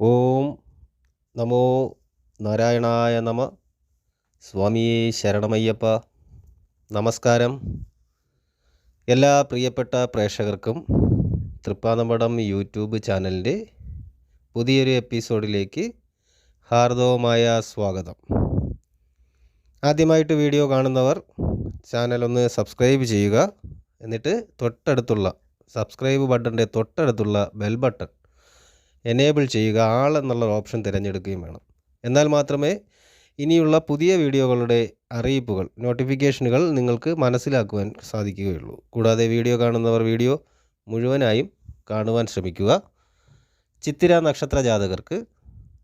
ഓം നമോ നാരായണായ നമ. സ്വാമിയെ ശരണമയ്യപ്പ. നമസ്കാരം. എല്ലാ പ്രിയപ്പെട്ട പ്രേക്ഷകർക്കും തൃപ്പാനമ്പടം യൂട്യൂബ് ചാനലിന്റെ പുതിയൊരു എപ്പിസോഡിലേക്ക് ഹാർദവമായ സ്വാഗതം. ആദ്യമായിട്ട് വീഡിയോ കാണുന്നവർ ചാനലൊന്ന് സബ്സ്ക്രൈബ് ചെയ്യുക. എന്നിട്ട് തൊട്ടടുത്തുള്ള സബ്സ്ക്രൈബ് ബട്ടന്റെ തൊട്ടടുത്തുള്ള ബെൽ ബട്ടൺ എനേബിൾ ചെയ്യുക ആൾ എന്നുള്ള ഓപ്ഷൻ തിരഞ്ഞെടുക്കുകയും വേണം. എന്നാൽ മാത്രമേ ഇനിയുള്ള പുതിയ വീഡിയോകളുടെ അറിയിപ്പുകൾ നോട്ടിഫിക്കേഷനുകൾ നിങ്ങൾക്ക് മനസ്സിലാക്കുവാൻ സാധിക്കുകയുള്ളൂ. കൂടാതെ വീഡിയോ കാണുന്നവർ വീഡിയോ മുഴുവനായും കാണുവാൻ ശ്രമിക്കുക. ചിത്തിര നക്ഷത്ര ജാതകർക്ക്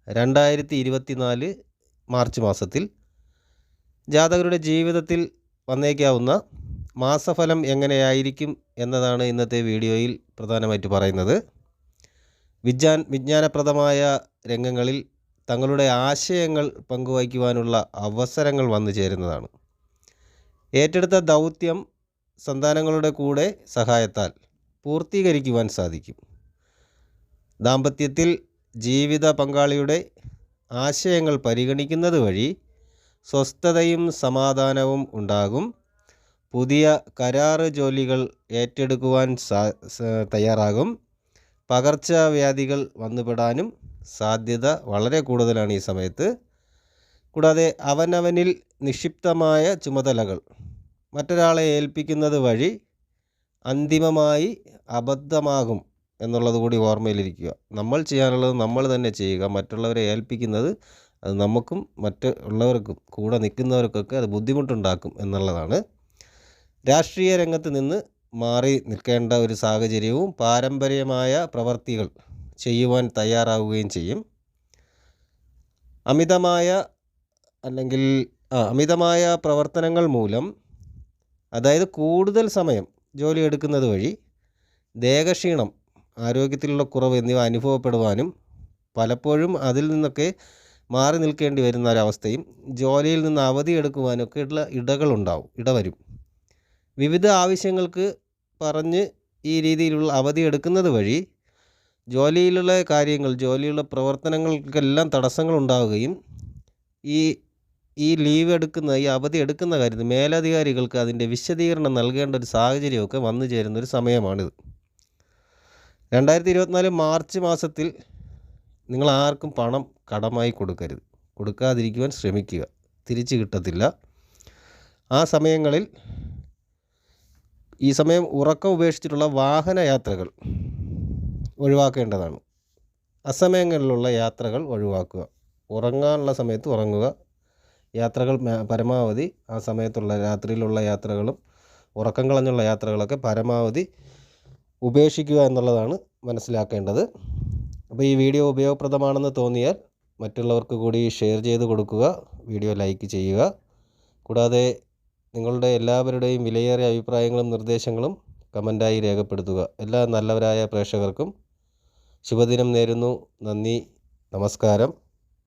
രണ്ടായിരത്തി ഇരുപത്തിനാല് മാർച്ച് മാസത്തിൽ ജാതകരുടെ ജീവിതത്തിൽ വന്നേക്കാവുന്ന മാസഫലം എങ്ങനെയായിരിക്കും എന്നതാണ് ഇന്നത്തെ വീഡിയോയിൽ പ്രധാനമായിട്ട് പറയുന്നത്. വിജ്ഞാൻ വിജ്ഞാനപ്രദമായ രംഗങ്ങളിൽ തങ്ങളുടെ ആശയങ്ങൾ പങ്കുവയ്ക്കുവാനുള്ള അവസരങ്ങൾ വന്നു ചേരുന്നതാണ്. ഏറ്റെടുത്ത ദൗത്യം സന്താനങ്ങളുടെ കൂടെ സഹായത്താൽ പൂർത്തീകരിക്കുവാൻ സാധിക്കും. ദാമ്പത്യത്തിൽ ജീവിത പങ്കാളിയുടെ ആശയങ്ങൾ പരിഗണിക്കുന്നത് വഴി സ്വസ്ഥതയും സമാധാനവും ഉണ്ടാകും. പുതിയ കരാറ് ജോലികൾ ഏറ്റെടുക്കുവാൻ തയ്യാറാകും. പകർച്ചവ്യാധികൾ വന്നുപെടാനും സാധ്യത വളരെ കൂടുതലാണ് ഈ സമയത്ത്. കൂടാതെ അവനവനിൽ നിക്ഷിപ്തമായ ചുമതലകൾ. മറ്റൊരാളെ ഏൽപ്പിക്കുന്നത് വഴി അന്തിമമായി അബദ്ധമാകും എന്നുള്ളത് കൂടി ഓർമ്മയിലിരിക്കുക. നമ്മൾ ചെയ്യാനുള്ളത് നമ്മൾ തന്നെ ചെയ്യുക. മറ്റുള്ളവരെ ഏൽപ്പിക്കുന്നത് അത് നമുക്കും മറ്റുള്ളവർക്കും കൂടെ നിൽക്കുന്നവർക്കൊക്കെ അത് ബുദ്ധിമുട്ടുണ്ടാക്കും എന്നുള്ളതാണ്. രാഷ്ട്രീയ രംഗത്ത് നിന്ന് മാറി നിൽക്കേണ്ട ഒരു സാഹചര്യവും പാരമ്പര്യമായ പ്രവർത്തികൾ ചെയ്യുവാൻ തയ്യാറാവുകയും ചെയ്യും. അമിതമായ അല്ലെങ്കിൽ അമിതമായ പ്രവർത്തനങ്ങൾ മൂലം അതായത് കൂടുതൽ സമയം ജോലി എടുക്കുന്നത് വഴി ദേഹക്ഷീണം ആരോഗ്യത്തിലുള്ള കുറവ് എന്നിവ അനുഭവപ്പെടുവാനും പലപ്പോഴും അതിൽ നിന്നൊക്കെ മാറി നിൽക്കേണ്ടി വരുന്ന ഒരവസ്ഥയും ജോലിയിൽ നിന്ന് അവധി എടുക്കുവാനൊക്കെ ഉള്ള ഇടകളുണ്ടാവും ഇടവരും. വിവിധ ആവശ്യങ്ങൾക്ക് പറഞ്ഞ് ഈ രീതിയിലുള്ള അവധി എടുക്കുന്നത് വഴി ജോലിയിലുള്ള കാര്യങ്ങൾ ജോലിയുള്ള പ്രവർത്തനങ്ങൾക്കെല്ലാം തടസ്സങ്ങൾ ഉണ്ടാവുകയും ഈ ഈ ലീവ് എടുക്കുന്ന ഈ അവധി എടുക്കുന്ന കാര്യത്തിൽ മേലധികാരികൾക്ക് അതിന്റെ വിശദീകരണം നൽകേണ്ട ഒരു സാഹചര്യമൊക്കെ വന്നു ചേരുന്ന ഒരു സമയമാണിത്. രണ്ടായിരത്തി ഇരുപത്തിനാല് മാർച്ച് മാസത്തിൽ നിങ്ങൾ ആർക്കും പണം കടമായി കൊടുക്കരുത്. കൊടുക്കാതിരിക്കുവാൻ ശ്രമിക്കുക. തിരിച്ചു കിട്ടത്തില്ല. ആ സമയങ്ങളിൽ ഈ സമയം ഉറക്കം ഉപേക്ഷിച്ചിട്ടുള്ള വാഹന യാത്രകൾ ഒഴിവാക്കേണ്ടതാണ്. അസമയങ്ങളിലുള്ള യാത്രകൾ ഒഴിവാക്കുക. ഉറങ്ങാനുള്ള സമയത്ത് ഉറങ്ങുക. യാത്രകൾ പരമാവധി ആ സമയത്തുള്ള രാത്രിയിലുള്ള യാത്രകളും ഉറക്കം കളഞ്ഞുള്ള യാത്രകളൊക്കെ പരമാവധി ഉപേക്ഷിക്കുക എന്നുള്ളതാണ് മനസ്സിലാക്കേണ്ടത്. അപ്പോൾ ഈ വീഡിയോ ഉപയോഗപ്രദമാണെന്ന് തോന്നിയാൽ മറ്റുള്ളവർക്ക് കൂടി ഷെയർ ചെയ്ത് കൊടുക്കുക വീഡിയോ ലൈക്ക് ചെയ്യുക. കൂടാതെ നിങ്ങളുടെ എല്ലാവരുടെയും വിലയേറിയ അഭിപ്രായങ്ങളും നിർദ്ദേശങ്ങളും കമന്റായി രേഖപ്പെടുത്തുക. എല്ലാ നല്ലവരായ പ്രേക്ഷകർക്കും ശുഭദിനം നേരുന്നു. നന്ദി. നമസ്കാരം.